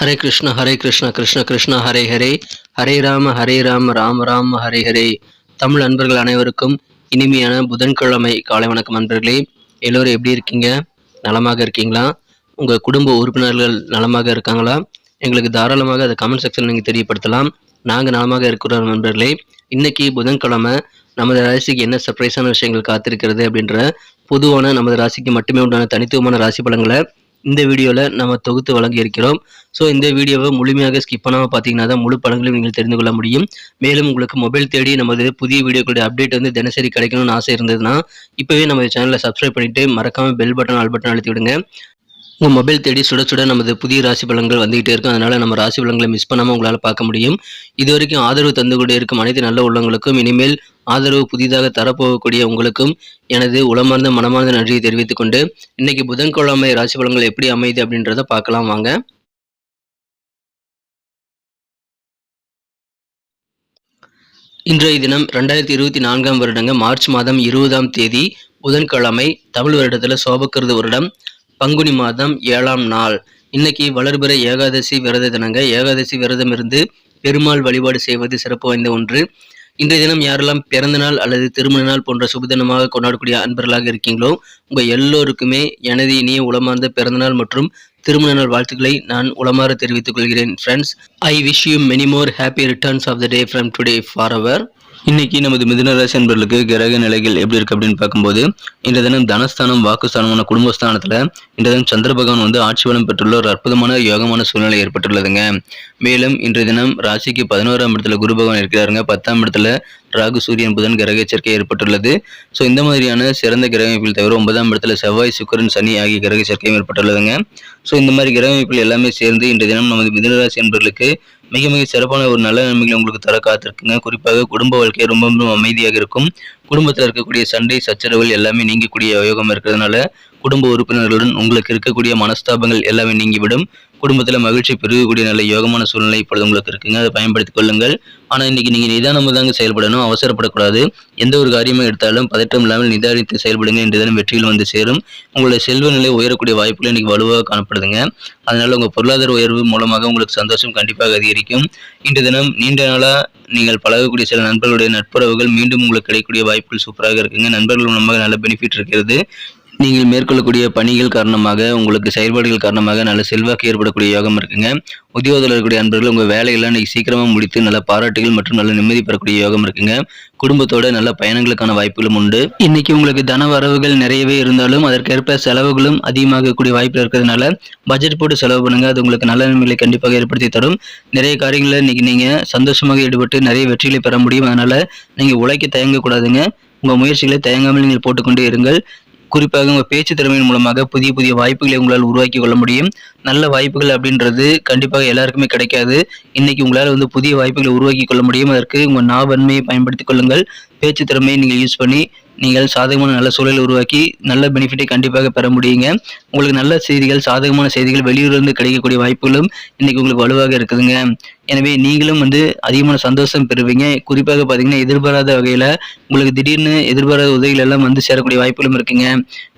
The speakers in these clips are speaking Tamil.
ஹரே கிருஷ்ண ஹரே கிருஷ்ண கிருஷ்ண கிருஷ்ண ஹரே ஹரே. ஹரே ராம ஹரே ராம ராம ராம ஹரே ஹரே. தமிழ் அன்பர்கள் அனைவருக்கும் இனிமையான புதன்கிழமை காலை வணக்கம் அன்பர்களே. எல்லோரும் எப்படி இருக்கீங்க? நலமாக இருக்கீங்களா? உங்கள் குடும்ப உறுப்பினர்கள் நலமாக இருக்காங்களா? எங்களுக்கு தாராளமாக அதை கமெண்ட் செக்ஷன் நீங்கள் தெரியப்படுத்தலாம். நாங்கள் நலமாக இருக்கிறோம் நண்பர்களே. இன்னைக்கு புதன்கிழமை நமது ராசிக்கு என்ன சர்ப்ரைஸான விஷயங்கள் காத்திருக்கிறது அப்படின்ற பொதுவான நமது ராசிக்கு மட்டுமே உண்டான தனித்துவமான ராசி பலங்களை இந்த வீடியோவில் நம்ம தொகுத்து வழங்கி இருக்கிறோம். ஸோ இந்த வீடியோவை முழுமையாக ஸ்கிப் பண்ணாமல் பார்த்தீங்கன்னா தான் முழு படங்களையும் நீங்கள் தெரிந்து கொள்ள முடியும். மேலும் உங்களுக்கு மொபைல் தேடி நமது புதிய வீடியோக்களுடைய அப்டேட் வந்து தினசரி கிடைக்கணும்னு ஆசை இருந்ததுன்னா இப்போவே நம்ம சேனலை சப்ஸ்கிரைப் பண்ணிவிட்டு மறக்காமல் பெல் பட்டன் ஆல் பட்டன் அழுத்தி விடுங்க. உங்கள் மொபைல் தேடி சுட சுட நமது புதிய ராசி பலன்கள் வந்துகிட்டே இருக்கும். அதனால் நம்ம ராசி பலன்களை மிஸ் பண்ணாமல் உங்களால் பார்க்க முடியும். இது வரைக்கும் ஆதரவு தந்து கொண்டே இருக்கும் அனைத்து நல்ல உள்ளங்களுக்கும். இனிமேல் ஆதரவு புதிதாக தரப்போகக்கூடிய உங்களுக்கும் எனது உளமார்ந்த மனமார்ந்த நன்றியை தெரிவித்துக் கொண்டு இன்னைக்கு புதன்கிழமை ராசி பலன்கள் எப்படி அமையுது அப்படின்றத பார்க்கலாம் வாங்க. இன்றைய தினம் ரெண்டாயிரத்தி இருபத்தி நான்காம் வருடங்க மார்ச் மாதம் இருபதாம் தேதி புதன்கிழமை தமிழ் வருடத்தில் சோபக்கிருது வருடம். பங்குனி மாதம் ஏழாம் நாள். இன்னைக்கு வளர்பிற ஏகாதசி விரத தினங்க. ஏகாதசி விரதம் இருந்து பெருமாள் வழிபாடு செய்வது சிறப்பு வாய்ந்த ஒன்று. இன்றைய தினம் யாரெல்லாம் பிறந்த நாள் அல்லது திருமண நாள் போன்ற சுபதினமாக கொண்டாடக்கூடிய அன்பர்களாக இருக்கீங்களோ உங்கள் எல்லோருக்குமே எனது இனிய உளமார்ந்த பிறந்தநாள் மற்றும் திருமண நாள் வாழ்த்துக்களை நான் உளமாற தெரிவித்துக் கொள்கிறேன் friends I wish you many more happy returns of the day from today for our இன்னைக்கு நமது மிதுனராசி அன்பர்களுக்கு கிரக நிலைகள் எப்படி இருக்கு அப்படின்னு பார்க்கும்போது இந்த தினம் தனஸ்தானம் வாக்குஸ்தானமான குடும்பஸ்தானத்துல இந்த தினம் சந்திர பகவான் வந்து ஆட்சி பலம் பெற்றுள்ள ஒரு அற்புதமான யோகமான சூழ்நிலை ஏற்பட்டுள்ளதுங்க. மேலும் இன்றைய தினம் ராசிக்கு பதினோராம் இடத்துல குரு பகவான் இருக்கிறாருங்க. பத்தாம் இடத்துல ராகு சூரியன் புதன் கிரக சேர்க்கை ஏற்பட்டுள்ளது. ஸோ இந்த மாதிரியான சிறந்த கிரக அமைப்பில் தவிர ஒன்பதாம் இடத்துல செவ்வாய் சுக்கரன் சனி ஆகிய கிரக சேர்க்கையும் ஏற்பட்டுள்ளதுங்க. ஸோ இந்த மாதிரி கிரக எல்லாமே சேர்ந்து இன்றைய தினம் நமது மிதுனராசி என்பர்களுக்கு மிக மிக சிறப்பான ஒரு நல்ல நன்மைகளை உங்களுக்கு தர காத்திருக்குங்க. குறிப்பாக குடும்ப வாழ்க்கை ரொம்ப ரொம்ப அமைதியாக இருக்கும். குடும்பத்தில் இருக்கக்கூடிய சண்டை சச்சரவுகள் எல்லாமே நீங்கக்கூடிய யோகம் இருக்கிறதுனால குடும்ப உறுப்பினர்களுடன் உங்களுக்கு இருக்கக்கூடிய மனஸ்தாபங்கள் எல்லாமே நீங்கிவிடும். குடும்பத்தில் மகிழ்ச்சி பெருகக்கூடிய நல்ல யோகமான சூழ்நிலை இப்பொழுது உங்களுக்கு இருக்குங்க. அதை பயன்படுத்திக் கொள்ளுங்கள். ஆனால் இன்னைக்கு நீங்கள் நிதானமாக தாங்க செயல்படணும். அவசரப்படக்கூடாது. எந்த ஒரு காரியமும் எடுத்தாலும் பதட்டம் இல்லாமல் நிதானித்து செயல்படுங்க இன்று தினம் வெற்றியில் வந்து சேரும். உங்களுடைய செல்வ நிலை உயரக்கூடிய வாய்ப்புகள் இன்னைக்கு வலுவாக காணப்படுதுங்க. அதனால உங்கள் பொருளாதார உயர்வு மூலமாக உங்களுக்கு சந்தோஷம் கண்டிப்பாக அதிகரிக்கும். இன்று தினம் நீண்ட நாளாக நீங்கள் பழகக்கூடிய சில நண்பர்களுடைய நட்புறவுகள் மீண்டும் உங்களுக்கு கிடைக்கக்கூடிய வாய்ப்பு வாய்ப்புகள் சூப்பராக இருக்குங்க. நண்பர்கள் மூலமாக நல்ல பெனிஃபிட் இருக்கிறது. நீங்கள் மேற்கொள்ளக்கூடிய பணிகள் காரணமாக உங்களுக்கு செயல்பாடுகள் காரணமாக நல்ல செல்வாக்கு ஏற்படக்கூடிய யோகம் இருக்குங்க. உத்தியோகத்தில் இருக்கக்கூடிய அன்பர்கள் உங்கள் வேலையெல்லாம் இன்றைக்கி சீக்கிரமாக முடித்து நல்ல பாராட்டுகள் மற்றும் நல்ல நிம்மதி பெறக்கூடிய யோகம் இருக்குங்க. குடும்பத்தோட நல்ல பயணங்களுக்கான வாய்ப்புகளும் உண்டு. இன்னைக்கு உங்களுக்கு தன வரவுகள் நிறையவே இருந்தாலும் அதற்கேற்ப செலவுகளும் அதிகமாகக்கூடிய வாய்ப்பு இருக்கிறதுனால பட்ஜெட் போட்டு செலவு பண்ணுங்க. அது உங்களுக்கு நல்ல நன்மைகளை கண்டிப்பாக ஏற்படுத்தி தரும். நிறைய காரியங்களில் இன்னைக்கு நீங்கள் சந்தோஷமாக ஈடுபட்டு நிறைய வெற்றிகளை பெற முடியும். அதனால நீங்கள் உழைக்க தயங்கக்கூடாதுங்க. உங்கள் முயற்சிகளை தயங்காமல் நீங்கள் போட்டுக்கொண்டே இருங்கள். குறிப்பாக உங்கள் பேச்சு திறமையின் மூலமாக புதிய புதிய வாய்ப்புகளை உங்களால் உருவாக்கி கொள்ள முடியும். நல்ல வாய்ப்புகள் அப்படின்றது கண்டிப்பாக எல்லாருக்குமே கிடைக்காது. இன்னைக்கு உங்களால் வந்து புதிய வாய்ப்புகளை உருவாக்கி கொள்ள முடியும். அதற்கு உங்கள் நாவன்மையை பயன்படுத்திக் கொள்ளுங்கள். பேச்சு திறமையை நீங்கள் யூஸ் பண்ணி நீங்கள் சாதகமான நல்ல சூழலை உருவாக்கி நல்ல பெனிஃபிட்டை கண்டிப்பாக பெற முடியுங்க. உங்களுக்கு நல்ல செய்திகள் சாதகமான செய்திகள் வெளியூர்லேருந்து கிடைக்கக்கூடிய வாய்ப்புகளும் இன்னைக்கு உங்களுக்கு வலுவாக இருக்குதுங்க. எனவே நீங்களும் வந்து அதிகமான சந்தோஷம் பெறுவீங்க. குறிப்பாக பார்த்தீங்கன்னா எதிர்பாராத வகையில் உங்களுக்கு திடீர்னு எதிர்பாராத உதவிகள் எல்லாம் வந்து சேரக்கூடிய வாய்ப்புகளும் இருக்குங்க.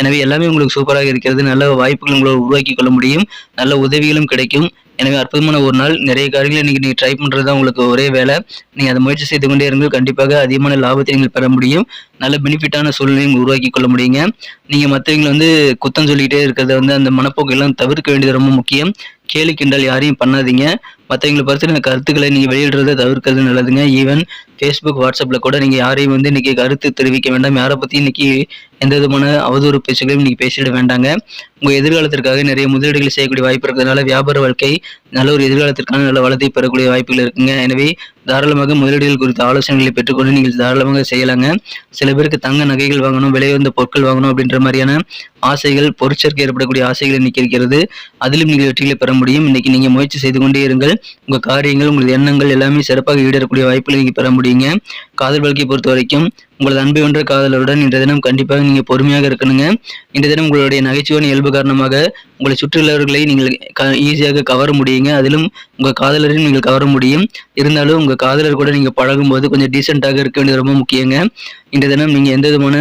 எனவே எல்லாமே உங்களுக்கு சூப்பராக இருக்கிறது. நல்ல வாய்ப்புகள் உங்களால் உருவாக்கி கொள்ள முடியும். நல்ல உதவிகளும் கிடைக்கும். எனவே அற்புதமான ஒரு நாள். நிறைய காரியங்களை நீங்கள் நீங்கள் ட்ரை பண்ணுறது தான் உங்களுக்கு ஒரே வேலை. நீங்கள் அதை முயற்சி செய்து கொண்டே இருங்கள் கண்டிப்பாக அதிகமான லாபத்தை நீங்கள் பெற முடியும். நல்ல பெனிஃபிட்டான சூழ்நிலை நீங்கள் உருவாக்கி கொள்ள முடியுங்க. நீங்கள் மற்றவங்களை வந்து குத்தம் சொல்லிக்கிட்டே இருக்கிறத வந்து அந்த மனப்போக்கு எல்லாம் தவிர்க்க வேண்டியது ரொம்ப முக்கியம். கேலி கிண்டல் யாரையும் பண்ணாதீங்க. மற்றவங்களை பற்றின கருத்துக்களை நீங்கள் வெளியிடுறத தவிர்க்கிறது நல்லதுங்க. ஈவன் ஃபேஸ்புக் வாட்ஸ்அப்பில் கூட நீங்கள் யாரையும் வந்து இன்றைக்கி கருத்து தெரிவிக்க வேண்டாம். யாரை பற்றி இன்றைக்கி எந்த விதமான அவதூறு பேச்சுகளையும் இன்றைக்கி பேசிட வேண்டாங்க. உங்கள் எதிர்காலத்திற்காக நிறைய முதலீடுகள் செய்யக்கூடிய வாய்ப்பு இருக்கிறதுனால வியாபார வாழ்க்கை நல்ல ஒரு எதிர்காலத்திற்கான நல்ல வளத்தை பெறக்கூடிய வாய்ப்புகள் இருக்குங்க. எனவே தாராளமாக முதலீடுகள் குறித்த ஆலோசனைகளை பெற்றுக்கொண்டு நீங்கள் தாராளமாக செய்யலாங்க. சில பேருக்கு தங்க நகைகள் வாங்கணும் விலை வந்த பொருட்கள் வாங்கணும் அப்படின்ற மாதிரியான ஆசைகள் பொருட்சேர்க்கை ஏற்படக்கூடிய ஆசைகள் இன்னைக்கு இருக்கிறது. அதிலும் நீங்கள் வெற்றிகளை பெற முடியும். இன்னைக்கு நீங்கள் முயற்சி செய்து கொண்டே இருங்கள். உங்கள் காரியங்கள் உங்கள் எண்ணங்கள் எல்லாமே சிறப்பாக ஈடேறக்கூடிய வாய்ப்புகளை நீங்கள் பெற முடியுங்க. காதல் வாழ்க்கையை பொறுத்த வரைக்கும் உங்களது அன்பை ஒன்ற காதலருடன் இன்றைய தினம் கண்டிப்பாக நீங்கள் பொறுமையாக இருக்கணுங்க. இன்றைய தினம் உங்களுடைய நகைச்சுவான இயல்பு காரணமாக உங்களை சுற்றியுள்ளவர்களை நீங்கள் க ஈஸியாக கவர முடியுங்க. அதிலும் உங்கள் காதலரையும் நீங்கள் கவர முடியும். இருந்தாலும் உங்கள் காதலர் கூட நீங்கள் பழகும்போது கொஞ்சம் டீசெண்டாக இருக்க வேண்டியது ரொம்ப முக்கியங்க. இன்றைய தினம் நீங்கள் எந்த விதமான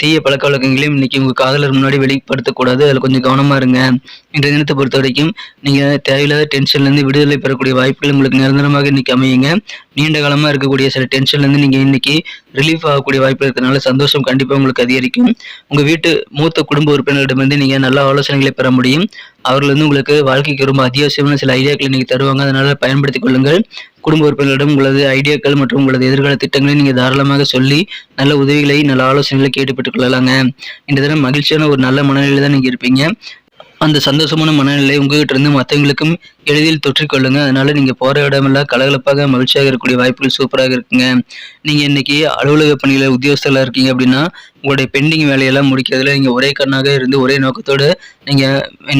தீய பழக்க வழக்கங்களையும் இன்னைக்கு உங்கள் காதலர் முன்னாடி வெளிப்படுத்தக்கூடாது அதில் கொஞ்சம் கவனமாக இருங்க. இன்றைய தினத்தை பொறுத்த வரைக்கும் நீங்கள் தேவையில்லாத டென்ஷன்லேருந்து விடுதலை பெறக்கூடிய வாய்ப்புகள் உங்களுக்கு நிரந்தரமாக இன்னைக்கு அமையுங்க. நீண்ட காலமாக இருக்கக்கூடிய சில டென்ஷன்லேருந்து நீங்கள் இன்னைக்கு ரிலீஃப் ஆகக்கூடிய வாய்ப்பு இருக்கிறதுனால சந்தோஷம் கண்டிப்பாக உங்களுக்கு அதிகரிக்கும். உங்கள் வீட்டு மூத்த குடும்ப உறுப்பினர்களிடமிருந்து நீங்கள் நல்ல ஆலோசனைகளை பெற முடியும். அவர்கள் வந்து உங்களுக்கு வாழ்க்கைக்கு ரொம்ப அத்தியாவசியமான சில ஐடியாக்களை இன்னைக்கு தருவாங்க. அதனால் பயன்படுத்திக் கொள்ளுங்கள். குடும்ப உறுப்பினர்களிடம் உங்களது ஐடியாக்கள் மற்றும் உங்களது எதிர்கால திட்டங்களை நீங்கள் தாராளமாக சொல்லி நல்ல உதவிகளை நல்ல ஆலோசனைகளை கேட்டு பெற்றுக் கொள்ளலாங்க. இந்த தினம் மகிழ்ச்சியான ஒரு நல்ல மனநிலையில் தான் நீங்கள் இருப்பீங்க. அந்த சந்தோஷமான மனநிலை உங்ககிட்ட இருந்து மற்றவங்களுக்கும் எளிதில் தொற்றிக்கொள்ளுங்க. அதனால நீங்க போற இடமெல்லாம் கலகலப்பாக மகிழ்ச்சியாக இருக்கக்கூடிய வாய்ப்புகள் சூப்பராக இருக்குங்க. நீங்க இன்னைக்கு அலுவலக பணியில உத்தியோகஸ்தலா இருக்கீங்க அப்படின்னா உங்களுடைய பெண்டிங் வேலையெல்லாம் முடிக்கிறதுல நீங்க ஒரே கண்ணாக இருந்து ஒரே நோக்கத்தோடு நீங்க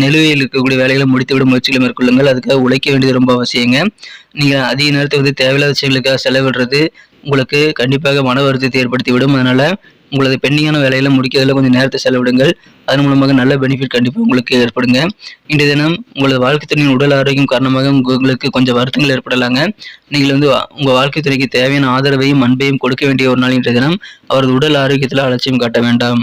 நிலுவையில் இருக்கக்கூடிய வேலைகளை முடித்துவிட முயற்சிகளை மேற்கொள்ளுங்கள். அதுக்காக உழைக்க வேண்டியது ரொம்ப அவசியங்க. நீங்க அதிக நேரத்தை வந்து தேவையில்லாத விஷயங்களுக்காக செலவிடுறது உங்களுக்கு கண்டிப்பாக மன வருத்தத்தை ஏற்படுத்திவிடும். அதனால உங்களது பெண்டிங்கான வேலையில முடிக்கிறதுல கொஞ்சம் நேரத்தை செலவிடுங்கள். அதன் மூலமாக நல்ல பெனிஃபிட் கண்டிப்பாக உங்களுக்கு ஏற்படுங்க. இன்றைய தினம் உங்களது வாழ்க்கை துணையின் உடல் ஆரோக்கியம் காரணமாக உங்களுக்கு கொஞ்சம் வருத்தங்கள் ஏற்படலாங்க. நீங்கள் வந்து உங்கள் வாழ்க்கை துணைக்கு தேவையான ஆதரவையும் அன்பையும் கொடுக்க வேண்டிய ஒரு நாள் இன்றைய தினம். அவரது உடல் ஆரோக்கியத்தில் அலட்சியம் காட்ட வேண்டாம்.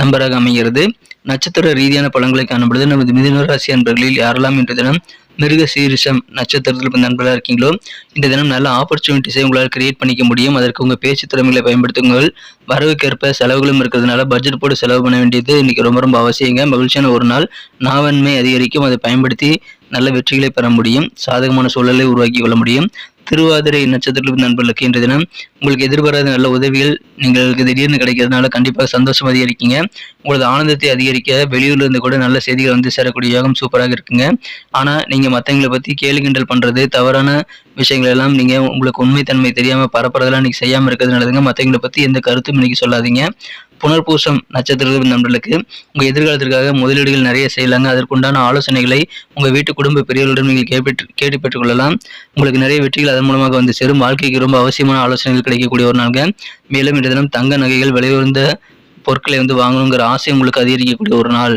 நம்பராக அமைகிறது. நட்சத்திர ரீதியான பலன்களை காணப்படுது நமது மிதுன ராசி அன்பர்களில் யாரெல்லாம் இன்று தினம் மிருக சீரிஷம் நட்சத்திரத்தில் இப்போ நண்பர்களாக இருக்கீங்களோ இந்த தினம் நல்ல ஆப்பர்ச்சுனிட்டிஸை உங்களால் கிரியேட் பண்ணிக்க முடியும். அதற்கு உங்கள் பேச்சு திறமைகளை பயன்படுத்துங்கள். வரவுக்கேற்ப செலவுகளும் இருக்கிறதுனால பட்ஜெட் போட்டு செலவு பண்ண வேண்டியது இன்னைக்கு ரொம்ப ரொம்ப அவசியங்க. மகிழ்ச்சியான ஒரு நாள். நாவன்மை அதிகரிக்கும். அதை பயன்படுத்தி நல்ல வெற்றிகளை பெற முடியும். சாதகமான சூழலை உருவாக்கி கொள்ள முடியும். திருவாதிரை நட்சத்திரத்தில் நண்பர்களுக்கு இன்றைய தினம் உங்களுக்கு எதிர்பாராத நல்ல உதவிகள். நீங்களுக்கு திடீர்னு கிடைக்கிறதுனால கண்டிப்பாக சந்தோஷம் அதிகரிக்கீங்க உங்களது ஆனந்தத்தை அதிகரிக்க வெளியூர்ல இருந்து கூட நல்ல செய்திகள் வந்து சேரக்கூடிய யோகம் சூப்பராக இருக்குங்க. ஆனால் நீங்கள் மற்றவங்களை பற்றி கேலி கிண்டல் பண்ணுறது தவறான விஷயங்கள் எல்லாம் நீங்கள் உங்களுக்கு உண்மைத்தன்மை தெரியாமல் பரப்புறதெல்லாம் இன்னைக்கு செய்யாமல் இருக்கிறது நல்லதுங்க மற்றவங்களை பற்றி எந்த கருத்தும் இன்னைக்கு சொல்லாதீங்க. புனர்பூசம் நட்சத்திர நண்பர்களுக்கு உங்கள் எதிர்காலத்திற்காக முதலீடுகள் நிறைய செய்யலாங்க. அதற்குண்டான ஆலோசனைகளை உங்கள் வீட்டு குடும்ப பெரியவர்களிடம் நீங்கள் கேட்டு கேட்டு பெற்றுக்கொள்ளலாம். உங்களுக்கு நிறைய வெற்றிகள் அதன் மூலமாக வந்து சேரும். வாழ்க்கைக்கு ரொம்ப அவசியமான ஆலோசனைகள் கிடைக்கக்கூடிய ஒரு நாளுங்க. மேலும் இந்த தினம் தங்க நகைகள் விலை உயர்ந்த பொருட்களை வந்து வாங்கணுங்கிற ஆசை உங்களுக்கு அதிகரிக்கக்கூடிய ஒரு நாள்.